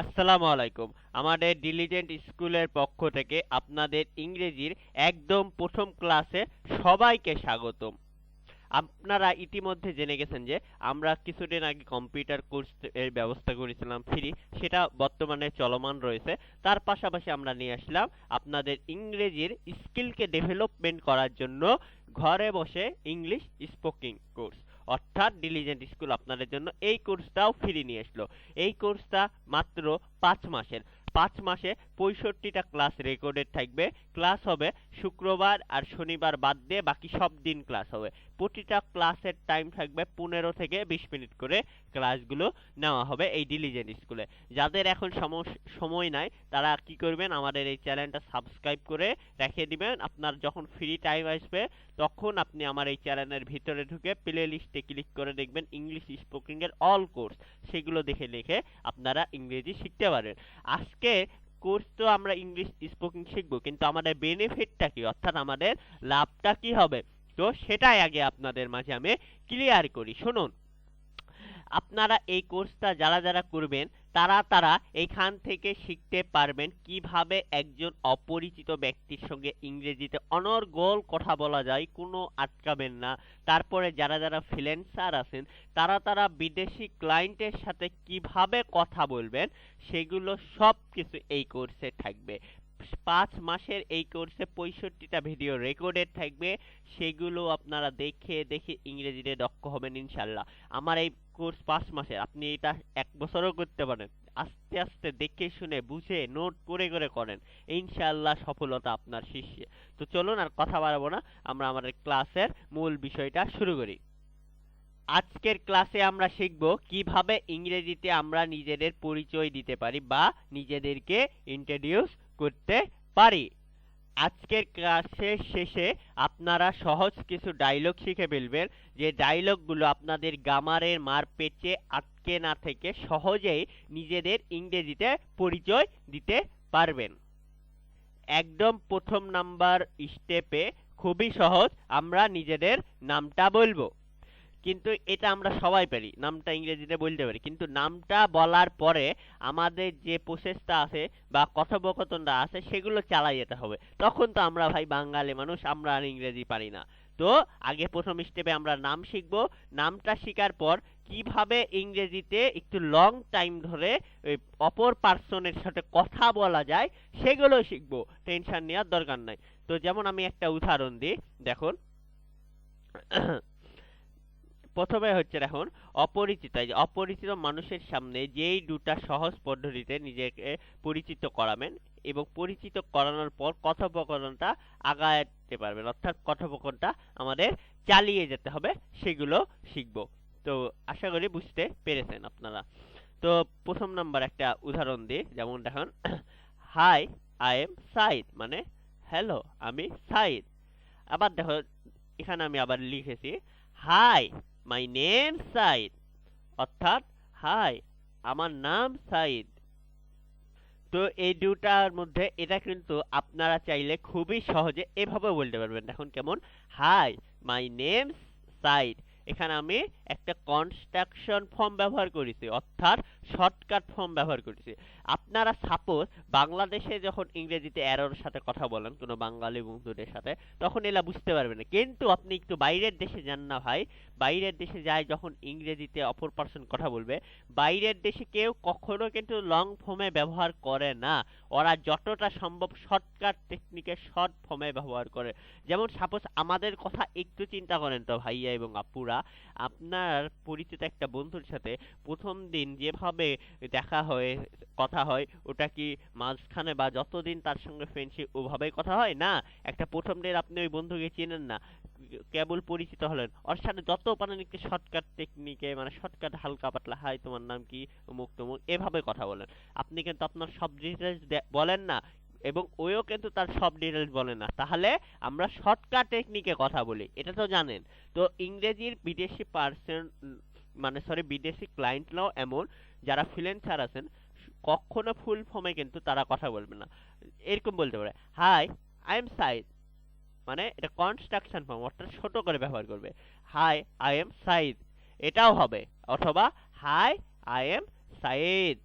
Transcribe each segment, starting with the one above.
আসসালামু আলাইকুম। আমাদের ডিলিজেন্ট স্কুলের পক্ষ থেকে আপনাদের ইংরেজির একদম প্রথম ক্লাসে সবাইকে স্বাগতম। আপনারা ইতিমধ্যে জেনে গেছেন যে আমরা কিছুদিন আগে কম্পিউটার কোর্স এর ব্যবস্থা করেছিলাম ফ্রি সেটা বর্তমানে চলমান রয়েছে। তার পাশাপাশি আমরা নিয়ে আসলাম আপনাদের ইংরেজির স্কিলকে ডেভেলপমেন্ট করার জন্য ঘরে বসে ইংলিশ স্পোকিং কোর্স অর্থাৎ ডিলিজেন্ট স্কুল আপনাদের জন্য এই কোর্সটাও ফ্রি নিয়ে আসলো এই কোর্সটা মাত্র পাঁচ মাসের। পাঁচ মাসে পঁয়ষট্টিটা ক্লাস রেকর্ডেড থাকবে। ক্লাস হবে শুক্রবার আর শনিবার বাদ দিয়ে বাকি সব দিন ক্লাস হবে। প্রতিটা ক্লাসের টাইম থাকবে পনেরো থেকে বিশ মিনিট করে ক্লাসগুলো নেওয়া হবে এই ডিলিজেন্ট স্কুলে যাদের এখন সময় নাই, তারা কি করবেন, আমাদের এই চ্যানেলটা সাবস্ক্রাইব করে রেখে দিবেন। আপনার যখন ফ্রি টাইম আসবে, তখন আপনি আমার এই চ্যানেলের ভিতরে ঢুকে প্লে লিস্টে ক্লিক করে দেখবেন ইংলিশ স্পোকিং এর অল কোর্স সেগুলো দেখে লিখে আপনারা ইংরেজি শিখতে পারেন। আজকে কোর্স তো আমরা ইংলিশ স্পোকিং শিখব, কিন্তু আমাদের বেনিফিটটা কি? অর্থাৎ আমাদের লাভটা কি হবে? তো সেটাই আগে আপনাদের মাঝে আমি ক্লিয়ার করি। শুনুন। আপনারা এই কোর্সটা যারা যারা করবেন, তারা তারা এখান থেকে শিখতে পারবেন কীভাবে একজন অপরিচিত ব্যক্তির সঙ্গে ইংরেজিতে অনর্গল কথা বলা যায়, কোনো আটকাবেন না। তারপরে যারা যারা ফ্রিল্যান্সার আছেন, তারা তারা বিদেশি ক্লায়েন্টের সাথে কীভাবে কথা বলবেন, সেগুলো সব কিছু এই কোর্সে থাকবে। পাঁচ মাসের এই কোর্সে পঁয়ষট্টিটা ভিডিও রেকর্ডেড থাকবে। সেগুলো আপনারা দেখে দেখে ইংরেজিতে দক্ষ হবেন ইনশাল্লাহ আমার এই কোর্স পাঁচ মাসের, আপনি এটা এক বছরও করতে পারেন। আস্তে আস্তে দেখে শুনে, বুঝে নোট করে করে করেন। ইনশাআল্লাহ সফলতা আপনার শীর্ষে তো চলুন আর কথা বাড়াবো না। আমরা আমাদের ক্লাসের মূল বিষয়টা শুরু করি। আজকের ক্লাসে আমরা শিখব কীভাবে ইংরেজিতে আমরা নিজেদের পরিচয় দিতে পারি বা নিজেদেরকে ইন্ট্রোডিউস করতে পারি। আজকের ক্লাসের শেষে আপনারা সহজ কিছু ডায়লগ শিখে ফেলবেন। যে ডায়লগগুলো আপনাদের গামারের মার পেচে আটকে না থেকে সহজেই নিজেদের ইংরেজিতে পরিচয় দিতে পারবেন। একদম প্রথম নাম্বার স্টেপে খুবই সহজ, আমরা নিজেদের নামটা বলব। কিন্তু এটা আমরা সবাই পারি, নামটা ইংরেজিতে বলতে পারি। কিন্তু নামটা বলার পরে আমাদের যে প্রসেসটা আছে বা কথোপকথনটা আছে, সেগুলো চালাই যেতে হবে। তখন তো আমরা ভাই বাঙালি মানুষ, আমরা আর ইংরেজি পারি না। তো আগে প্রথম স্টেপে আমরা নাম শিখব। নামটা শেখার পর কীভাবে ইংরেজিতে একটু লং টাইম ধরে অপর পার্সনের সাথে কথা বলা যায়, সেগুলো শিখব। টেনশন নেওয়ার দরকার নাই। তো যেমন আমি একটা উদাহরণ দিই, দেখুন। প্রথমে হচ্ছে এখন অপরিচিত অপরিচিত মানুষের সামনে যেই দুটা সহজ পদ্ধতিতে নিজেকে পরিচিত করাবেন এবং পরিচিত করানোর পর কথোপকথনটা আগাতে পারবেন। অর্থাৎ কথোপকথনটা আমাদের চালিয়ে যেতে হবে, সেগুলো শিখব। তো আশা করি বুঝতে পেরেছেন আপনারা। তো প্রথম নাম্বার একটা উদাহরণ দিই, যেমন দেখুন, হাই, আই এম সাইদ মানে হ্যালো, আমি সাইদ আবার দেখো, এখানে আমি আবার লিখেছি, হাই মাই নেম সাইদ অর্থাৎ হাই আমার নাম সাইদ তো এই দুটার মধ্যে এটা কিন্তু আপনারা চাইলে খুবই সহজে এভাবে বলতে পারবেন। দেখুন কেমন। হাই মাই নেম সাইদ এখানে আমি একটা কনস্ট্রাকশন ফর্ম ব্যবহার করেছি, অর্থাৎ শর্টকাট ফর্ম ব্যবহার করেছি। আপনারা সাপোজ বাংলাদেশে যখন ইংরেজিতে এরর সাথে কথা বলেন, কোনো বাঙালি বন্ধুদের সাথে, তখন এলা বুঝতে পারবেন না। কিন্তু আপনি একটু বাইরের দেশে যান না ভাই বাইরের দেশে যায় যখন ইংরেজিতে অপর পার্সন কথা বলবে, বাইরের দেশে কেউ কখনো কিন্তু লং ফর্মে ব্যবহার করে না। ওরা যতটা সম্ভব শর্টকাট টেকনিকে শর্ট ফর্মে ব্যবহার করে। যেমন সাপোজ আমাদের কথা একটু চিন্তা করেন তো ভাইয়া এবং আপুরা, আপনার পরিচিত একটা বন্ধুর সাথে প্রথম দিন যেভাবে দেখা হয়, কথা হয়, ওটা কি মাঝখানে বা যতদিন তার সঙ্গে ফ্রেন্ডশিপ ওভাবেই কথা হয়? না, একটা প্রথম দিন আপনি ওই বন্ধুকে চেনেন না। কেবল পরিচিত হলেন। ওর সাথে যত পারেন একটু শর্টকাট টেকনিকে মানে শর্টকাট হালকা পাতলা, হাই তোমার নাম কি, অমুক তমুক, এভাবে কথা বলেন। আপনি কিন্তু আপনার সব ডিটেলস বলেন না, এবং ওইও কিন্তু তার সব ডিটেলস বলে না। তাহলে আমরা শর্টকাট টেকনিকে কথা বলি, এটা তো জানেন। তো ইংরেজির বিদেশি পার্সন মানে সরি বিদেশি ক্লায়েন্টরাও এমন, যারা ফ্রিল্যান্সার আছেন, কখনো ফুল ফর্মে কিন্তু তারা কথা বলবে না। এরকম বলতে পারে হাই আই এম সাইদ মানে এটা কনস্ট্রাকশন ফর্ম অর্থাৎ ছোট করে ব্যবহার করবে। হাই আই এম সাইদ এটাও হবে, অথবা হাই আই এম সাইদ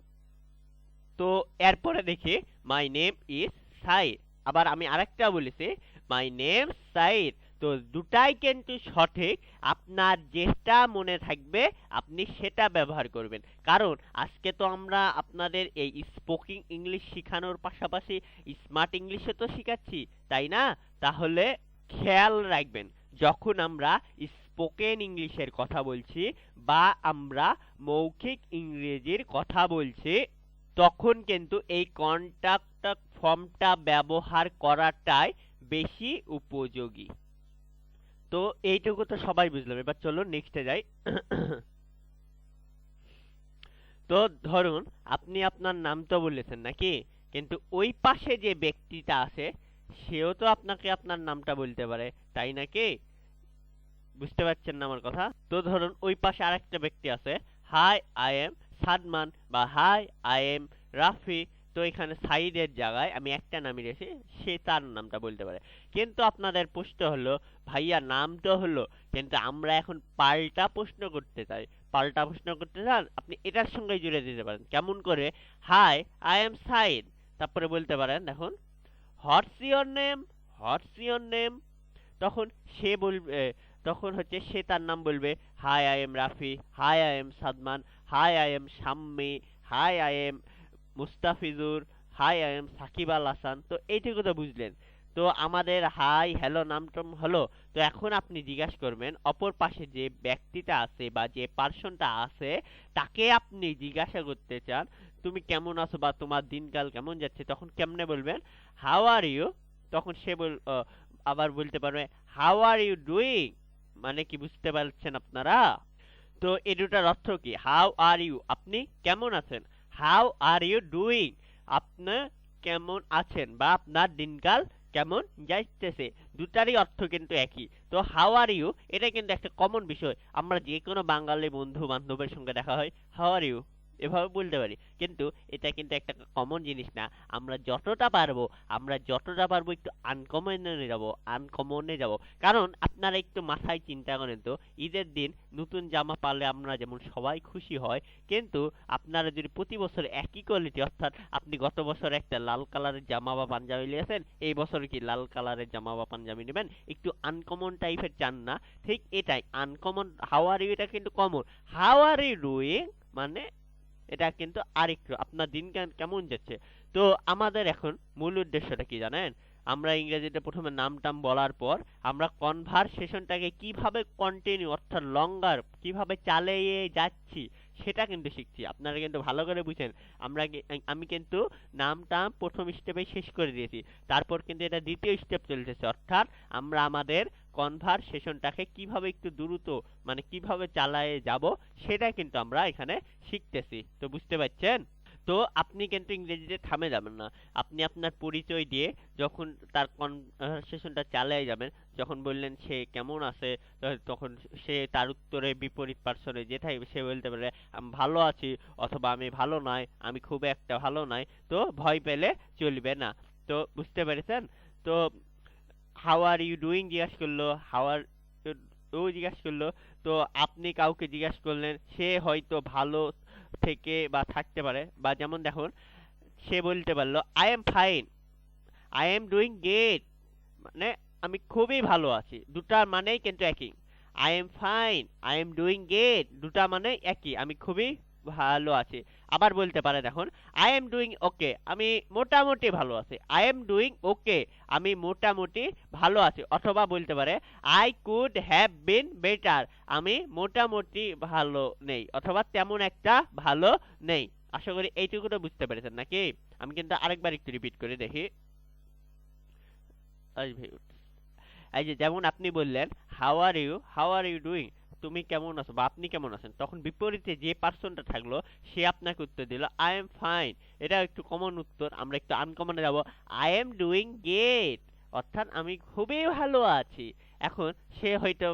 তো এরপরে দেখি মাই নেম ইজ সাইদ আবার আমি আরেকটা বলেছি মাই নেম সাইদ তো দুটাই কিন্তু সঠিক। আপনার যেটা মনে থাকবে, আপনি সেটা ব্যবহার করবেন। কারণ আজকে তো আমরা আপনাদের এই স্পোকিং ইংলিশ শেখানোর পাশাপাশি স্মার্ট ইংলিশও তো শেখাচ্ছি, তাই না? তাহলে খেয়াল রাখবেন, যখন আমরা স্পোকেন ইংলিশের কথা বলছি বা আমরা মৌখিক ইংরেজির কথা বলছি, তখন কিন্তু এই কন্টাক্ট ফর্মটা ব্যবহার করাটাই বেশি উপযোগী। তো এইটুকু তো সবাই বুঝলাম। এবার চলো নেক্সটে যাই। তো ধরুন, আপনি আপনার নাম তো বলেছেন নাকি? কিন্তু ওই পাশে যে ব্যক্তিটা আছে, সেও তো আপনাকে আপনার নামটা বলতে পারে, তাই নাকি? বুঝতে পারছেন না আমার কথা? তো ধরুন, ওই পাশে আরেকটা ব্যক্তি আছে হাই আই এম সাদমান বা হাই আই এম রাফি তো এখানে সাইডের জায়গায় আমি একটা নামই রেখেছি, সে তার নামটা বলতে পারে। কিন্তু আপনাদের প্রশ্ন হলো, ভাইয়া নাম তো হলো? কিন্তু আমরা এখন পাল্টা প্রশ্ন করতে চাই। পাল্টা প্রশ্ন করতে চান, আপনি এটার সঙ্গে জুড়ে দিতে পারেন। কেমন করে? Hi, I am Saeed. তারপরে বলতে পারেন, দেখুন, what's your name? What's your name? তখন সে বলবে, তখন হচ্ছে সে তার নাম বলবে, hi, I am Rafi. Hi, I am Sadman. Hi, I am Shammi. Hi, I am Mustafizur, hi, I am Shakib Al Hasan. তো এইটুকু তো বুঝলেন। তো আমাদের হাই, হ্যালো নামটম হলো। তো এখন আপনি জিজ্ঞাসা করবেন, অপর পাশে যে ব্যক্তিটা আছে বা যে পার্সনটা আছে, তাকে আপনি জিজ্ঞাসা করতে চান, তুমি কেমন আছো বা তোমার দিনকাল কেমন যাচ্ছে? তখন কেমনে বলবেন হাউ আর ইউ তখন সে বল আবার বলতে পারবে হাউ আর ইউ ডুইং মানে কি বুঝতে পারছেন আপনারা? তো এই দুটার অর্থ কি? হাউ আর ইউ আপনি কেমন আছেন? হাউ আর ইউ ডুইং আপনি কেমন আছেন বা আপনার দিনকাল কেমন যাইতেছে? দুটারই অর্থ কিন্তু একই। তো হাউ আর ইউ এটা কিন্তু একটা কমন বিষয়। আমরা যে কোনো বাঙালি বন্ধু বান্ধবের সঙ্গে দেখা হয় হাউ আর ইউ এভাবে বলতে পারি। কিন্তু এটা কিন্তু একটা কমন জিনিস না। আমরা যতটা পারব, আমরা যতটা পারব একটু আনকমনে যাব আনকমনে যাব। কারণ আপনারা একটু মাথায় চিন্তা করেন তো, ঈদের দিন নতুন জামা পারলে আমরা যেমন সবাই খুশি হয়, কিন্তু আপনারা যদি প্রতি বছর একই কোয়ালিটি অর্থাৎ আপনি গত বছর একটা লাল কালারের জামা বা পাঞ্জাবি নিয়েছেন, এই বছর কি লাল কালারের জামা বা পাঞ্জাবি নেবেন? একটু আনকমন টাইপের চান না। ঠিক এটাই আনকমন হাউ আর এটা কিন্তু কমন হাউ আর ইউ মানে এটা কিন্তু আরেকটু, আপনার দিন কেমন যাচ্ছে? তো আমাদের এখন মূল উদ্দেশ্যটা কি জানেন? আমরা ইংরেজিতে প্রথমে নাম টাম বলার পর আমরা কনভারসেশনটাকে কীভাবে কন্টিনিউ অর্থাৎ লঙ্গার কীভাবে চালিয়ে যাচ্ছি, সেটা কিন্তু শিখছি। আপনারা কিন্তু ভালো করে বুঝেন। আমরা আমি কিন্তু নাম টাম প্রথম স্টেপে শেষ করে দিয়েছি। তারপর কিন্তু এটা দ্বিতীয় স্টেপ চলতেছে। অর্থাৎ আমরা আমাদের কনভারসেশনটাকে কীভাবে একটু দ্রুত মানে কীভাবে চালায়ে যাব, সেটা কিন্তু আমরা এখানে শিখতেছি। তো বুঝতে পারছেন? তো আপনি কিন্তু ইংরেজিতে থামে যাবেন না। আপনি আপনার পরিচয় দিয়ে যখন তার কনভারসেশনটা চালিয়ে যাবেন, যখন বললেন সে কেমন আছে তখন সে তার উত্তরে বিপরীত পার্সনে যেটাই সে বলতে পারে, আমি ভালো আছি, অথবা আমি ভালো নয় আমি খুব একটা ভালো নয় তো ভয় পেলে চলবে না। তো বুঝতে পেরেছেন? তো হাউ আর ইউ ডুইং জিজ্ঞাসা করল হাউ আর ও জিজ্ঞাসা করল, তো আপনি কাউকে জিজ্ঞাসা করলেন, সে হয়তো ভালো থেকে বা থাকতে পারে, বা যেমন দেখুন, সে বলতে পারল I am fine I am doing great মানে আমি খুবই ভালো আছি দুটার মানেই কিন্তু একই। I am fine I am doing great দুটা মানে একই, আমি খুবই ভালো আছি। আবার বলতে পারে, দেখুন আই এম ডুইং ওকে আমি মোটামুটি ভালো আছি। আই এম ডুইং ওকে আমি মোটামুটি ভালো আছি। অথবা বলতে পারে I could have been better আমি মোটামুটি ভালো নেই, অথবা তেমন একটা ভালো নেই। আশা করি এইটুকু তো বুঝতে পেরেছেন নাকি? আমি কিন্তু আরেকবার একটু রিপিট করে দেখি। এই যে, যেমন আপনি বললেন how are you how are you doing তুমি কেমন আছো বা আপনি কেমন আছেন? তখন বিপরীতে যে পার্সনটা থাকল, সে আপনাকে উত্তর দিল আই এম ফাইন এটা একটু কমন উত্তর, আমরা একটু আনকমনে যাব। আই এম ডুইং গেট অর্থাৎ আমি খুবই ভালো আছি। এখন সে হয়তো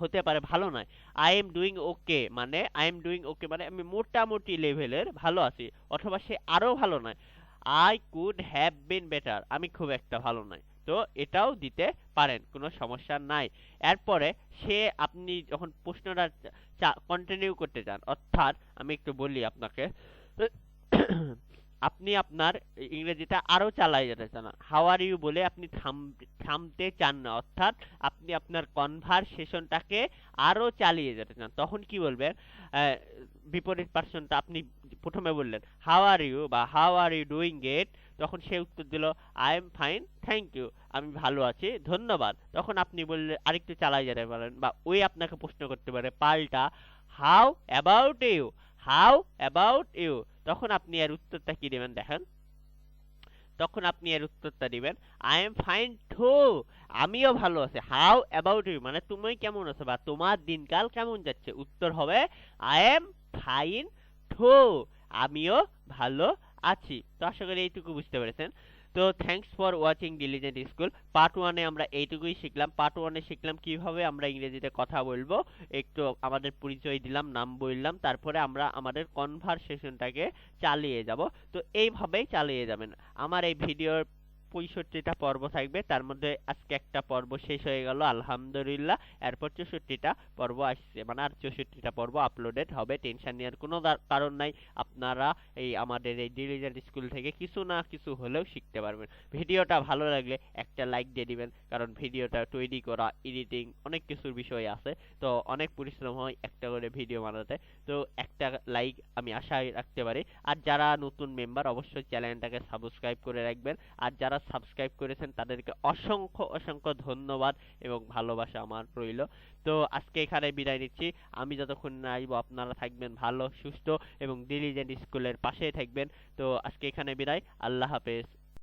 হতে পারে ভালো নয়। আই এম ডুইং ওকে মানে আই এম ডুইং ওকে মানে আমি মোটামুটি লেভেলের ভালো আছি, অথবা সে আরও ভালো নয়। I could have been better আমি খুব একটা ভালো নয়। তো এটাও দিতে পারেন, কোনো সমস্যা নাই। এরপরে সে আপনি যখন প্রশ্নটা কন্টিনিউ করতে চান, অর্থাৎ আমি একটু বলি আপনাকে, আপনি আপনার ইংরেজিটা আরও চালাই যেতে চান। হাউ আর ইউ বলে আপনি থাম, থামতে চান না, অর্থাৎ আপনি আপনার কনভারসেশনটাকে আরও চালিয়ে যেতে চান। তখন কি বলবেন? বিপরীত পার্সনটা আপনি প্রথমে বললেন হাউ আর ইউ বা how are you doing it তখন সে উত্তর দিল I am fine thank you আমি ভালো আছি, ধন্যবাদ। তখন আপনি বললে, আরেকটু চালাই যেতে পারেন। বা ওই আপনাকে প্রশ্ন করতে পারে, পাল্টা how about you how about you তখন আপনি এর উত্তরটা কি দেবেন দেখেন। তখন আপনি এর উত্তরটা দিবেন আই এম ফাইন টু আমিও ভালো আছি। হাউ অ্যাবাউট ইউ মানে তুমি কেমন আছো বা তোমার দিনকাল কেমন যাচ্ছে? উত্তর হবে আই এম ফাইন টু আমিও ভালো আছি। তো আশা করি এইটুকু বুঝতে পেরেছেন। তো thanks for watching diligent school part ওয়ানে আমরা এইটুকুই শিখলাম। পার্ট ওয়ানে শিখলাম কীভাবে আমরা ইংরেজিতে কথা বলব। একটু আমাদের পরিচয় দিলাম, নাম বললাম। তারপরে আমরা আমাদের কনভারসেশনটাকে চালিয়ে যাব। তো এইভাবেই চালিয়ে যাবেন। আমার এই ভিডিওর পঁয়ষট্টিটা পর্ব থাকবে। তার মধ্যে আজকে একটা পর্ব শেষ হয়ে গেল, আলহামদুলিল্লাহ। এরপর চৌষট্টিটা পর্ব আসছে। মানে আর চৌষট্টিটা পর্ব আপলোডেড হবে টেনশন নেওয়ার কোনো কারণ নাই। আপনারা এই আমাদের এই ডিলিজেন্ট স্কুল থেকে কিছু না কিছু হলেও শিখতে পারবেন। ভিডিওটা ভালো লাগলে একটা লাইক দিয়ে দিবেন, কারণ ভিডিওটা তৈরি করা এডিটিং অনেক কিছুর বিষয় আছে। তো অনেক পরিশ্রম হয় একটা করে ভিডিও বানাতে। তো একটা লাইক আমি আশায় রাখতে পারি। আর যারা নতুন মেম্বার অবশ্যই চ্যানেলটাকে সাবস্ক্রাইব করে রাখবেন। আর যারা সাবস্ক্রাইব করেছেন, তাদেরকে অসংখ্য অসংখ্য ধন্যবাদ এবং ভালোবাসা আমার রইল। তো আজকে এখানে বিদায় নিচ্ছি। আমি যতক্ষণ না আসব আপনারা থাকবেন ভালো, সুস্থ এবং ডিলিজেন্ট স্কুলের পাশেই থাকবেন। তো আজকে এখানে বিদায়। আল্লাহ হাফেজ।